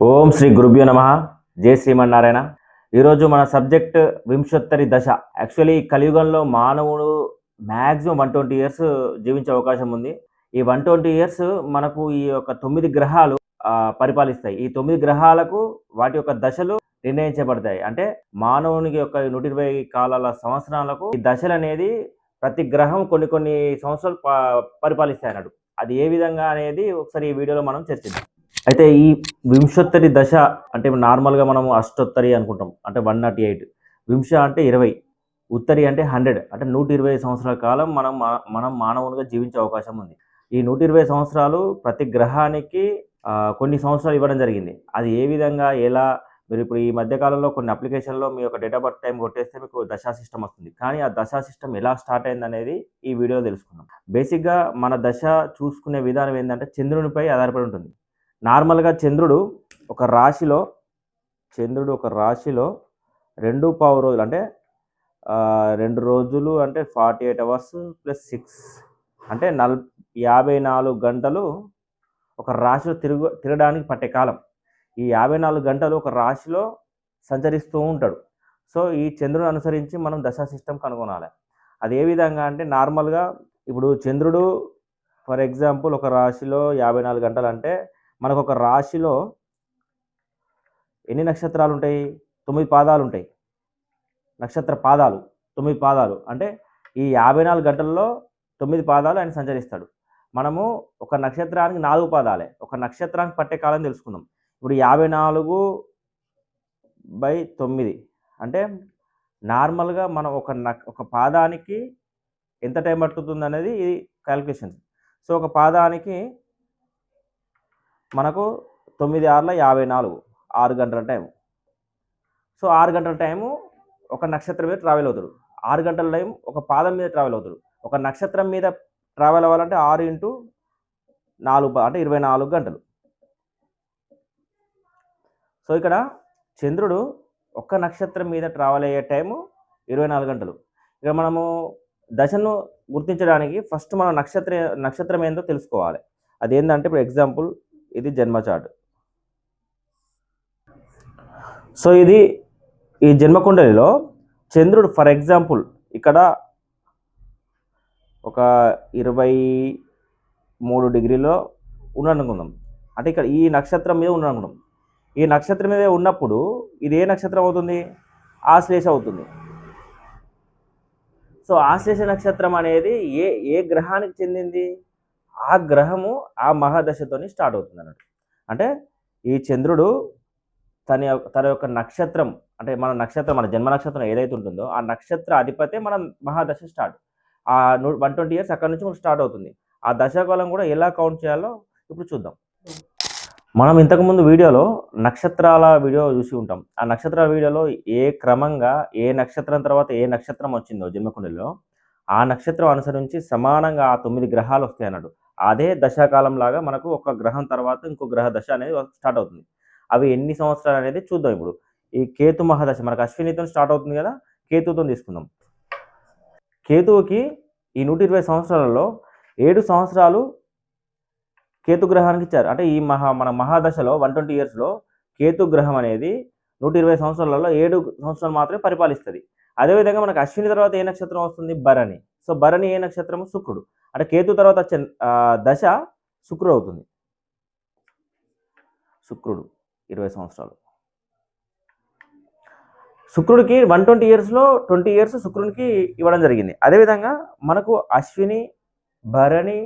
ఓం శ్రీ గురుభ్యో నమ. జై శ్రీమన్నారాయణ. ఈరోజు మన సబ్జెక్ట్ వింశోత్తరి దశ. యాక్చువల్లీ కలియుగంలో మానవుడు మ్యాక్సిమం వన్ ట్వంటీ ఇయర్స్ జీవించే అవకాశం ఉంది. ఈ వన్ ట్వంటీ ఇయర్స్ మనకు ఈ యొక్క తొమ్మిది గ్రహాలు పరిపాలిస్తాయి. ఈ తొమ్మిది గ్రహాలకు వాటి యొక్క దశలు నిర్ణయించబడతాయి. అంటే మానవునికి యొక్క నూట ఇరవై కాలాల సంవత్సరాలకు ఈ దశలు అనేది ప్రతి గ్రహం కొన్ని కొన్ని సంవత్సరాలు పరిపాలిస్తాయి అన్నట్టు అది ఏ విధంగా అనేది ఒకసారి ఈ వీడియోలో మనం చర్చిద్దాం. అయితే ఈ వింశోత్తరి దశ అంటే నార్మల్గా మనము అష్టోత్తరి అనుకుంటాం అంటే వన్ నాట్ ఎయిట్. వింశ అంటే ఇరవై ఉత్తరి అంటే హండ్రెడ్ అంటే నూట ఇరవై సంవత్సరాల కాలం మనం మా- మనం మానవునిగా జీవించే అవకాశం ఉంది. ఈ నూట ఇరవై సంవత్సరాలు ప్రతి గ్రహానికి కొన్ని సంవత్సరాలు ఇవ్వడం జరిగింది. అది ఏ విధంగా ఎలా మీరు ఇప్పుడు ఈ మధ్యకాలంలో కొన్ని అప్లికేషన్లో మీ యొక్క డేట్ ఆఫ్ బర్త్ టైం కొట్టేస్తే మీకు దశా సిస్టమ్ వస్తుంది. కానీ ఆ దశా సిస్టమ్ ఎలా స్టార్ట్ అయింది అనేది ఈ వీడియో తెలుసుకుందాం. బేసిక్గా మన దశ చూసుకునే విధానం ఏంటంటే చంద్రునిపై ఆధారపడి ఉంటుంది. నార్మల్గా చంద్రుడు ఒక రాశిలో చంద్రుడు ఒక రాశిలో రెండు పావు రోజులు అంటే రెండు రోజులు అంటే forty eight hours plus six అంటే నల్ యాభై నాలుగు గంటలు ఒక రాశిలో తిరుగు తిరగడానికి పట్టే కాలం. ఈ యాభై నాలుగు గంటలు ఒక రాశిలో సంచరిస్తూ ఉంటాడు. సో ఈ చంద్రుని అనుసరించి మనం దశా సిస్టమ్ కనుగొనాలి. అది ఏ విధంగా అంటే నార్మల్గా ఇప్పుడు చంద్రుడు ఫర్ ఎగ్జాంపుల్ ఒక రాశిలో యాభై నాలుగు గంటలు అంటే మనకు ఒక రాశిలో ఎన్ని నక్షత్రాలు ఉంటాయి తొమ్మిది పాదాలు ఉంటాయి నక్షత్ర పాదాలు తొమ్మిది పాదాలు. అంటే ఈ యాభై నాలుగు గంటల్లో తొమ్మిది పాదాలు ఆయన సంచరిస్తాడు. మనము ఒక నక్షత్రానికి నాలుగు పాదాలే. ఒక నక్షత్రానికి పట్టే కాలం తెలుసుకుందాం. ఇప్పుడు యాభై నాలుగు బై తొమ్మిది. అంటే నార్మల్గా మనం ఒక నక్ ఒక పాదానికి ఎంత టైం పట్టుతుంది అనేది ఇది క్యాలిక్యులేషన్ సో ఒక పాదానికి మనకు తొమ్మిది ఆరుల యాభై నాలుగు ఆరు గంటల టైం సో ఆరు గంటల టైము ఒక నక్షత్రం మీద ట్రావెల్ అవుతాడు. ఆరు గంటల టైం ఒక పాదం మీద ట్రావెల్ అవుతాడు. ఒక నక్షత్రం మీద ట్రావెల్ అవ్వాలంటే ఆరు ఇంటూ నాలుగు అంటే ఇరవై నాలుగు గంటలు. సో ఇక్కడ చంద్రుడు ఒక్క నక్షత్రం మీద ట్రావెల్ అయ్యే టైము ఇరవై నాలుగు గంటలు. ఇక మనము దశను గుర్తించడానికి ఫస్ట్ మనం నక్షత్ర నక్షత్రం ఏందో తెలుసుకోవాలి. అదేంటంటే ఇప్పుడు ఎగ్జాంపుల్ ఇది జన్మ చార్ట్ సో ఇది ఈ జన్మకుండలిలో చంద్రుడు ఫర్ ఎగ్జాంపుల్ ఇక్కడ ఒక ఇరవై మూడు డిగ్రీలో ఉన్నాడనుకుందాం అంటే ఇక్కడ ఈ నక్షత్రం మీద ఉన్నాడనుకుందాం ఈ నక్షత్రం మీద ఉన్నప్పుడు ఇది ఏ నక్షత్రం అవుతుంది? ఆశ్లేష అవుతుంది. సో ఆశ్లేష నక్షత్రం అనేది ఏ ఏ గ్రహానికి చెందింది? ఆ గ్రహము ఆ మహాదశతోని స్టార్ట్ అవుతుంది అన్నట్టు అంటే ఈ చంద్రుడు తన యొక్క తన యొక్క నక్షత్రం అంటే మన నక్షత్రం మన జన్మ నక్షత్రం ఏదైతే ఉంటుందో ఆ నక్షత్ర అధిపతే మన మహాదశ స్టార్ట్. ఆ వన్ ట్వంటీ ఇయర్స్ అక్కడ నుంచి స్టార్ట్ అవుతుంది. ఆ దశాకాలం కూడా ఎలా కౌంట్ చేయాలో ఇప్పుడు చూద్దాం. మనం ఇంతకుముందు వీడియోలో నక్షత్రాల వీడియో చూసి ఉంటాం. ఆ నక్షత్రాల వీడియోలో ఏ క్రమంగా ఏ నక్షత్రం తర్వాత ఏ నక్షత్రం వచ్చిందో జన్మకుండలో ఆ నక్షత్రం అనుసరించి సమానంగా ఆ తొమ్మిది గ్రహాలు వస్తాయి అన్నాడు అదే దశాకాలం లాగా మనకు ఒక గ్రహం తర్వాత ఇంకో గ్రహ దశ అనేది స్టార్ట్ అవుతుంది. అవి ఎన్ని సంవత్సరాలు అనేది చూద్దాం ఇప్పుడు. ఈ కేతు మహాదశ మనకు అశ్వినితో స్టార్ట్ అవుతుంది కదా కేతుతో తీసుకుందాం. కేతువుకి ఈ నూట ఇరవై సంవత్సరాలలో ఏడు సంవత్సరాలు కేతు గ్రహానికి ఇచ్చారు. అంటే ఈ మహా మన మహాదశలో వన్ ట్వంటీ ఇయర్స్లో కేతు గ్రహం అనేది నూట ఇరవై సంవత్సరాలలో ఏడు సంవత్సరాలు మాత్రమే పరిపాలిస్తుంది. అదేవిధంగా మనకు అశ్విని తర్వాత ఏ నక్షత్రం వస్తుంది? భరణి. సో భరణి ఏ నక్షత్రము? శుక్రుడు. అంటే కేతు తర్వాత వచ్చే దశ శుక్రుడు అవుతుంది. శుక్రుడు ఇరవై సంవత్సరాలు. శుక్రుడికి వన్ ట్వంటీ ఇయర్స్లో ట్వంటీ ఇయర్స్ శుక్రునికి ఇవ్వడం జరిగింది. అదేవిధంగా మనకు అశ్విని భరణి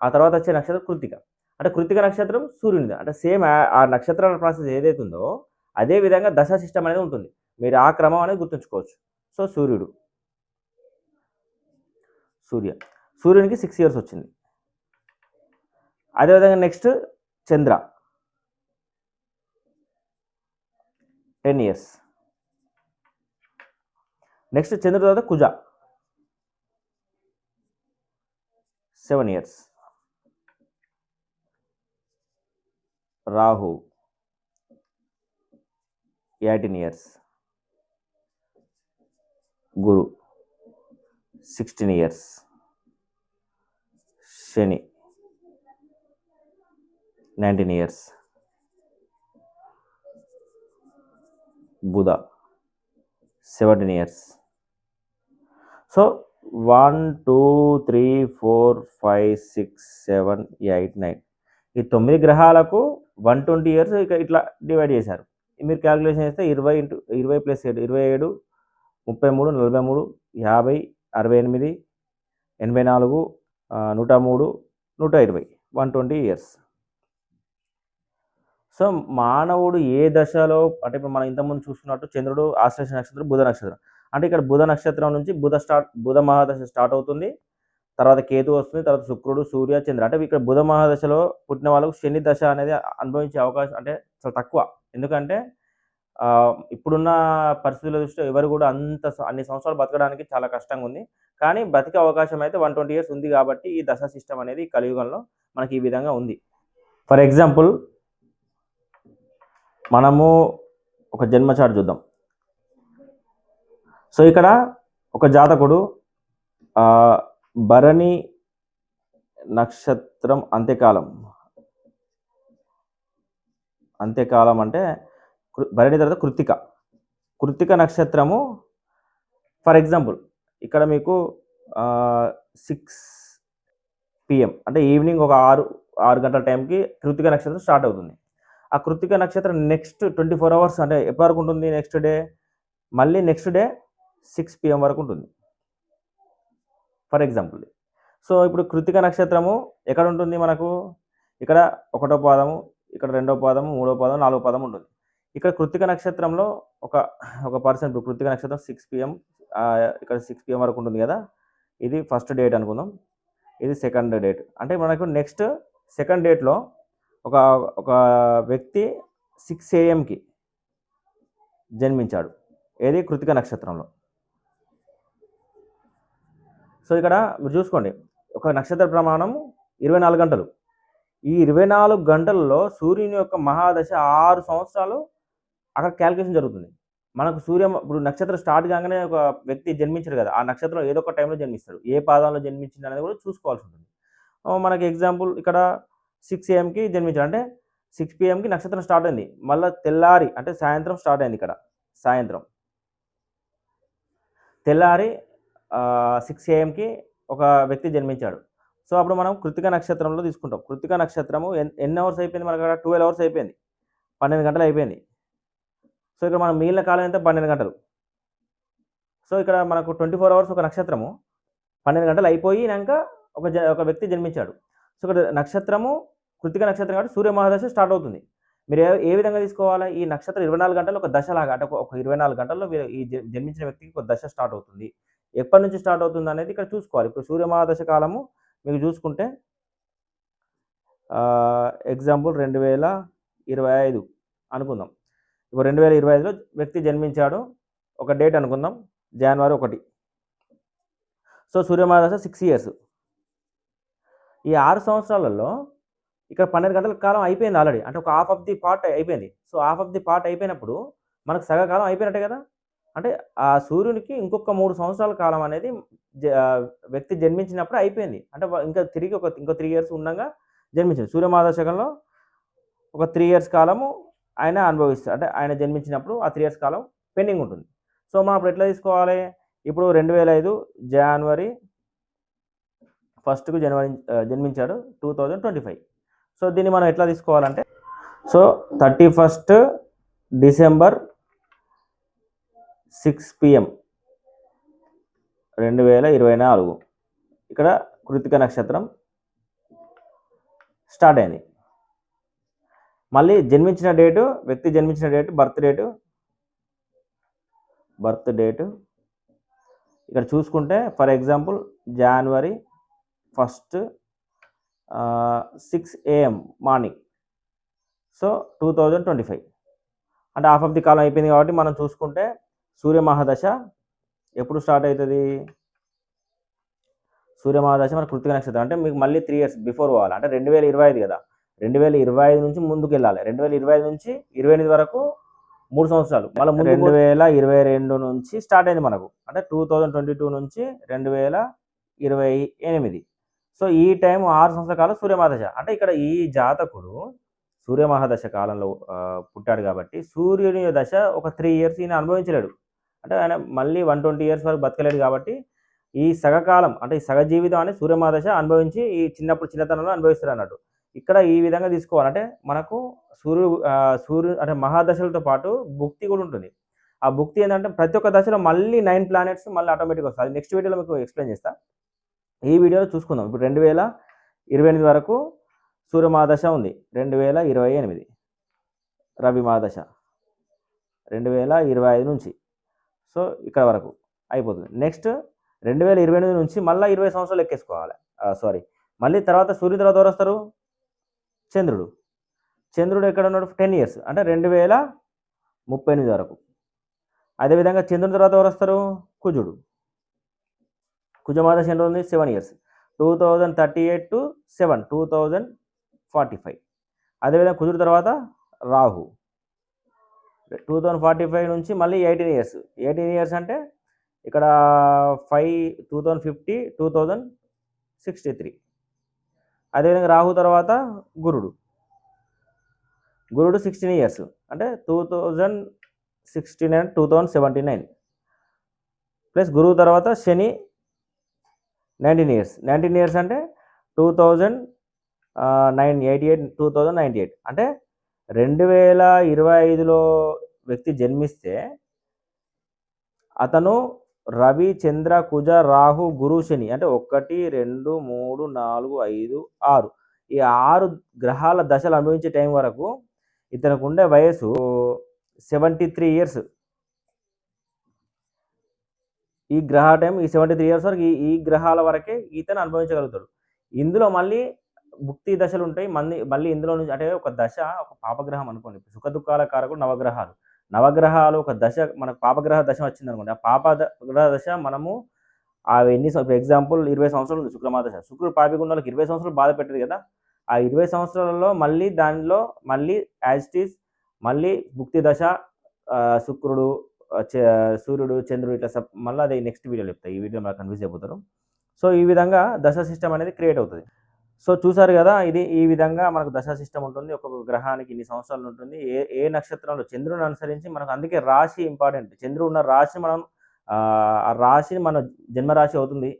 ఆ తర్వాత వచ్చే నక్షత్రం కృతిక. అంటే కృతిక నక్షత్రం సూర్యునిది. అంటే సేమ్ ఆ నక్షత్రాల ప్రాసెస్ ఏదైతే ఉందో అదే విధంగా దశ సిస్టమ్ అనేది ఉంటుంది. మీరు ఆ క్రమం అనేది గుర్తుంచుకోవచ్చు. సో సూర్యుడు. సూర్య. సూర్యునికి సిక్స్ ఇయర్స్ వచ్చింది. అదేవిధంగా next Chandra. Ten years next Chandra తర్వాత Kuja. Seven years Rahu. Eighteen years Guru. Sixteen years Shani nineteen years Budha. Seventeen years so one two three four five six seven eight nine ఈ తొమ్మిది గ్రహాలకు one twenty years ఇక ఇట్లా divide చేశారు. మీరు calculation చేస్తే ఇరవై ఇంటూ ఇరవై ప్లస్ ఏడు ఇరవై ఏడు ముప్పై మూడు నలభై మూడు యాభై అరవై ఎనిమిది ఎనభై నాలుగు నూట మూడు నూట ఇరవై వన్ ట్వంటీ ఇయర్స్. సో మానవుడు ఏ దశలో అంటే ఇప్పుడు మనం ఇంతకుముందు చూసుకున్నట్టు చంద్రుడు ఆశ్లేష నక్షత్రం బుధ నక్షత్రం. అంటే ఇక్కడ బుధ నక్షత్రం నుంచి బుధ స్టార్ట్ బుధ మహాదశ స్టార్ట్ అవుతుంది. తర్వాత కేతు వస్తుంది తర్వాత శుక్రుడు సూర్య చంద్ర అంటే ఇక్కడ బుధ మహాదశలో పుట్టిన వాళ్ళకు శని దశ అనేది అనుభవించే అవకాశం అంటే చాలా తక్కువ. ఎందుకంటే ఇప్పుడున్న పరిస్థితుల దృష్ట్యా ఎవరు కూడా అంత స- అన్ని సంవత్సరాలు బతకడానికి చాలా కష్టంగా ఉంది. కానీ బతికే అవకాశం అయితే వన్ ట్వంటీ ఇయర్స్ ఉంది కాబట్టి ఈ దశ సిస్టమ్ అనేది కలియుగంలో మనకి ఈ విధంగా ఉంది. ఫర్ ఎగ్జాంపుల్ మనము ఒక జన్మచాటు చూద్దాం. సో ఇక్కడ ఒక జాతకుడు భరణి నక్షత్రం అంత్యకాలం. అంత్యకాలం అంటే భరణి తర్వాత కృత్తిక. కృత్తిక నక్షత్రము ఫర్ ఎగ్జాంపుల్ ఇక్కడ మీకు సిక్స్ పిఎం అంటే ఈవినింగ్ ఒక ఆరు ఆరు గంటల టైంకి కృత్తిక నక్షత్రం స్టార్ట్ అవుతుంది. ఆ కృత్తిక నక్షత్రం నెక్స్ట్ ట్వంటీ ఫోర్ అవర్స్ అంటే ఎప్పటి వరకు ఉంటుంది నెక్స్ట్ డే? మళ్ళీ నెక్స్ట్ డే సిక్స్ పిఎం వరకు ఉంటుంది. For example. సో ఇప్పుడు కృత్తిక నక్షత్రము ఎక్కడ ఉంటుంది మనకు? ఇక్కడ ఒకటో పాదము ఇక్కడ రెండో పాదము మూడో పాదం నాలుగో పాదం ఉంటుంది. ఇక్కడ కృత్తిక నక్షత్రంలో ఒక ఒక పర్సన్ ఇప్పుడు కృత్తిక నక్షత్రం సిక్స్ పిఎం ఇక్కడ సిక్స్ పిఎం వరకు ఉంటుంది కదా? ఇది ఫస్ట్ డేట్ అనుకుందాం. ఇది సెకండ్ డేట్ అంటే మనకు నెక్స్ట్ సెకండ్ డేట్లో ఒక ఒక వ్యక్తి సిక్స్ ఏఎంకి జన్మించాడు. ఏది? కృతిక నక్షత్రంలో. సో ఇక్కడ మీరు చూసుకోండి. ఒక నక్షత్ర ప్రమాణం ఇరవై నాలుగు గంటలు. ఈ ఇరవై నాలుగు గంటల్లో సూర్యుని యొక్క మహాదశ ఆరు సంవత్సరాలు అక్కడ క్యాలిక్యులేషన్ జరుగుతుంది. మనకు సూర్య ఇప్పుడు నక్షత్రం స్టార్ట్ కాగానే ఒక వ్యక్తి జన్మించాడు కదా ఆ నక్షత్రం ఏదో ఒక టైంలో జన్మిస్తాడు. ఏ పాదంలో జన్మించింది అనేది కూడా చూసుకోవాల్సి ఉంటుంది. మనకి ఎగ్జాంపుల్ ఇక్కడ సిక్స్ ఏఎంకి జన్మించాడు. అంటే సిక్స్ పిఎంకి నక్షత్రం స్టార్ట్ అయింది. మళ్ళీ తెల్లారి అంటే సాయంత్రం స్టార్ట్ అయింది ఇక్కడ. సాయంత్రం. తెల్లారి సిక్స్ ఏఎంకి ఒక వ్యక్తి జన్మించాడు. సో అప్పుడు మనం కృతిక నక్షత్రంలో తీసుకుంటాం. కృతిక నక్షత్రము ఎన్- ఎన్ని అవర్స్ అయిపోయింది? మనకు అక్కడ ట్వెల్వ్ అవర్స్ అయిపోయింది. పన్నెండు గంటలు అయిపోయింది. సో ఇక్కడ మనం మిగిలిన కాలం ఎంత? పన్నెండు గంటలు. సో ఇక్కడ మనకు ట్వంటీ ఫోర్ అవర్స్ ఒక నక్షత్రము. పన్నెండు గంటలు అయిపోయినాక ఒక జ ఒక వ్యక్తి జన్మించాడు. సో ఇక్కడ నక్షత్రము కృతిక నక్షత్రం కాబట్టి సూర్య మహాదశ స్టార్ట్ అవుతుంది. మీరు ఏ విధంగా తీసుకోవాలి? ఈ నక్షత్రం ఇరవై నాలుగు గంటలు ఒక దశలాగా అంటే ఒక- ఇరవై నాలుగు గంటల్లో మీరు ఈ జ- జన్మించిన వ్యక్తికి ఒక దశ స్టార్ట్ అవుతుంది. ఎప్పటి నుంచి స్టార్ట్ అవుతుంది అనేది ఇక్కడ చూసుకోవాలి. ఇప్పుడు సూర్య మహాదశ కాలము మీకు చూసుకుంటే ఎగ్జాంపుల్ రెండు వేల ఇరవై ఐదు అనుకుందాం. ఇప్పుడు రెండు వేల ఇరవై ఐదులో వ్యక్తి జన్మించాడు. ఒక డేట్ అనుకుందాం. జనవరి ఒకటి. సో సూర్యమహాదశ సిక్స్ ఇయర్స్. ఈ ఆరు సంవత్సరాలలో ఇక్కడ పన్నెండు గంటల కాలం అయిపోయింది ఆల్రెడీ. అంటే ఒక హాఫ్ ఆఫ్ ది పార్ట్ అయిపోయింది. So half of the part అయిపోయినప్పుడు మనకు సగ కాలం అయిపోయినట్టే కదా? అంటే ఆ సూర్యునికి ఇంకొక మూడు సంవత్సరాల కాలం అనేది జ- వ్యక్తి జన్మించినప్పుడు అయిపోయింది. అంటే ఇంకా తిరిగి ఒక ఇంకో త్రీ ఇయర్స్ ఉండగా జన్మించింది. సూర్యమాదశకంలో ఒక త్రీ ఇయర్స్ కాలము ఆయన అనుభవిస్తారు. అంటే ఆయన జన్మించినప్పుడు ఆ త్రీ ఇయర్స్ కాలం పెండింగ్ ఉంటుంది. సో మనం అప్పుడు ఎట్లా తీసుకోవాలి? ఇప్పుడు రెండు వేల ఐదు జనవరి ఫస్ట్కు జనవరి జన్మించాడు two thousand twenty five so దీన్ని మనం ఎట్లా తీసుకోవాలంటే so thirty first December six PM రెండు వేల ఇరవై నాలుగు. ఇక్కడ కృతిక నక్షత్రం స్టార్ట్ అయింది. మళ్ళీ జన్మించిన డేటు వ్యక్తి జన్మించిన date birth date. Birth date. ఇక్కడ చూసుకుంటే for example January first six AM morning. So two thousand twenty five అంటే హాఫ్ ఆఫ్ ది కాలం అయిపోయింది కాబట్టి మనం చూసుకుంటే సూర్య మహాదశ ఎప్పుడు స్టార్ట్ అవుతుంది? సూర్య మహాదశ మన కృతిక నక్షత్రం. అంటే మీకు మళ్ళీ త్రీ ఇయర్స్ బిఫోర్ పోవాలి. అంటే రెండు వేల ఇరవై ఐదు కదా. రెండు వేల ఇరవై ఐదు నుంచి ముందుకు వెళ్ళాలి రెండు వేల ఇరవై ఐదు నుంచి ఇరవై ఎనిమిది వరకు మూడు సంవత్సరాలు. మళ్ళీ ముందు రెండు వేల ఇరవై రెండు నుంచి స్టార్ట్ అయింది మనకు. అంటే టూ థౌజండ్ ట్వంటీ టూ నుంచి రెండు వేల ఇరవై ఎనిమిది. సో ఈ టైం ఆరు సంవత్సరాల కాలం సూర్యమహాదశ. అంటే ఇక్కడ ఈ జాతకుడు సూర్య మహాదశ కాలంలో పుట్టాడు కాబట్టి సూర్యుని దశ ఒక త్రీ ఇయర్స్ ఈయన అనుభవించలేడు. అంటే ఆయన మళ్ళీ వన్ ట్వంటీ ఇయర్స్ వరకు బతకలేడు కాబట్టి ఈ సగకాలం అంటే ఈ సగ జీవితం అనేది సూర్యమహాదశ అనుభవించి ఈ చిన్నప్పుడు చిన్నతనంలో అనుభవిస్తారు అన్నట్టు. ఇక్కడ ఈ విధంగా తీసుకోవాలంటే మనకు సూర్యు సూర్యు అంటే మహాదశలతో పాటు భుక్తి కూడా ఉంటుంది. ఆ భుక్తి ఏంటంటే ప్రతి ఒక్క దశలో మళ్ళీ నైన్ ప్లానెట్స్ మళ్ళీ ఆటోమేటిక్ వస్తుంది అది నెక్స్ట్ వీడియోలో మీకు ఎక్స్ప్లెయిన్ చేస్తా. ఈ వీడియోలో చూసుకుందాం. ఇప్పుడు రెండు వేల ఇరవై ఎనిమిది వరకు సూర్య మహాదశ ఉంది. రెండు వేల ఇరవై ఎనిమిది రవి మహాదశ రెండు వేల ఇరవై ఐదు నుంచి. సో ఇక్కడ వరకు అయిపోతుంది. నెక్స్ట్ రెండు వేల ఇరవై ఎనిమిది నుంచి మళ్ళీ ఇరవై సంవత్సరాలు ఎక్కేసుకోవాలి సారీ. మళ్ళీ తర్వాత సూర్యుని తర్వాత ఎవరు వస్తారు? చంద్రుడు. చంద్రుడు ఎక్కడ ఉన్నాడు? Ten years. అంటే రెండు వేల ముప్పై ఎనిమిది వరకు. అదేవిధంగా చంద్రుని తర్వాత ఎవరు వస్తారు? కుజుడు. కుజమాదశ చంద్రుడు ఉంది seven years. Two thousand thirty eight to seven two thousand forty five. అదేవిధంగా కుజుడు తర్వాత Rahu. Two thousand forty five నుంచి మళ్ళీ ఎయిటీన్ ఇయర్స్. ఎయిటీన్ ఇయర్స్ అంటే ఇక్కడ five two thousand fifty two thousand sixty three. అదేవిధంగా రాహు తర్వాత గురుడు. గురుడు సిక్స్టీన్ ఇయర్స్ అంటే two thousand sixty nine two thousand seventy nine plus గురువు తర్వాత Shani nineteen years nineteen years అంటే two thousand nine eighty eight two thousand ninety eight అంటే రెండు వేల ఇరవై ఐదులో వ్యక్తి జన్మిస్తే అతను రవి చంద్ర కుజ రాహు గురు శని అంటే ఒకటి రెండు మూడు నాలుగు ఐదు ఆరు. ఈ ఆరు గ్రహాల దశలు అనుభవించే టైం వరకు ఇతనికి ఉండే వయసు సెవెంటీ త్రీ ఇయర్స్. ఈ గ్రహ టైం ఈ సెవెంటీ త్రీ ఇయర్స్ వరకు ఈ గ్రహాల వరకే ఇతను అనుభవించగలుగుతాడు. ఇందులో మళ్ళీ ముక్తి దశలు ఉంటాయి. మళ్ళీ మళ్ళీ ఇందులో నుంచి అంటే ఒక దశ ఒక పాపగ్రహం అనుకోండి. సుఖ దుఃఖాల కారకుడు నవగ్రహాలు. నవగ్రహాలు ఒక దశ మనకు పాపగ్రహ దశ వచ్చింది అనుకోండి ఆ పాప ద- గ్రహ దశ మనము ఆ ఎన్ని ఎగ్జాంపుల్ ఇరవై సంవత్సరాలు ఉంది శుక్రమాత దశ. శుక్రుడు పాపిగుండాలకు ఇరవై సంవత్సరాలు బాధ పెట్టదు కదా ఆ ఇరవై సంవత్సరాలలో మళ్ళీ దానిలో మళ్ళీ యాజ్ మళ్ళీ భుక్తి దశ శుక్రుడు చ- సూర్యుడు చంద్రుడు ఇట్లా మళ్ళీ అది నెక్స్ట్ వీడియోలో చెప్తాయి ఈ వీడియో నాకు కన్ఫ్యూజ్ అయిపోతారు. సో ఈ విధంగా దశ సిస్టమ్ అనేది క్రియేట్ అవుతుంది. సో చూసారు కదా ఇది ఈ విధంగా మనకు దశ సిస్టమ్ ఉంటుంది. ఒక్కొక్క గ్రహానికి ఇన్ని సంవత్సరాలు ఉంటుంది. ఏ ఏ నక్షత్రంలో చంద్రుని అనుసరించి మనకు అందుకే రాశి ఇంపార్టెంట్ చంద్రుడు ఉన్న రాశి మనం ఆ ఆ రాశిని మన జన్మరాశి అవుతుంది.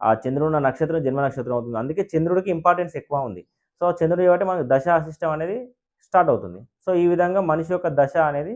ఆ చంద్రుడు ఉన్న నక్షత్రం జన్మ నక్షత్రం అవుతుంది. అందుకే చంద్రుడికి ఇంపార్టెన్స్ ఎక్కువ ఉంది. సో చంద్రుడు కాబట్టి మనకు దశ సిస్టమ్ అనేది స్టార్ట్ అవుతుంది. సో ఈ విధంగా మనిషి యొక్క దశ అనేది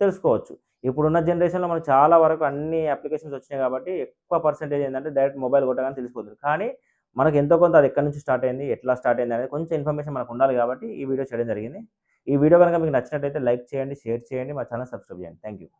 తెలుసుకోవచ్చు. ఇప్పుడున్న జనరేషన్లో మనకు చాలా వరకు అన్ని అప్లికేషన్స్ వచ్చినాయి కాబట్టి ఎక్కువ పర్సెంటేజ్ ఏంటంటే డైరెక్ట్ మొబైల్ కొట్టగానే తెలిసిపోతుంది. కానీ మనకు ఎంతో కొంత అది ఎక్కడి నుంచి స్టార్ట్ అయింది ఎట్లా స్టార్ట్ అయింది అనేది కొంచెం ఇన్ఫర్మేషన్ మనకు ఉండాలి కాబట్టి ఈ వీడియో చేయడం జరిగింది. ఈ వీడియో కనుక మీకు నచ్చినట్టయితే లైక్ చేయండి షేర్ చేయండి మా ఛానల్ సబ్స్క్రైబ్ చేయండి. Thank you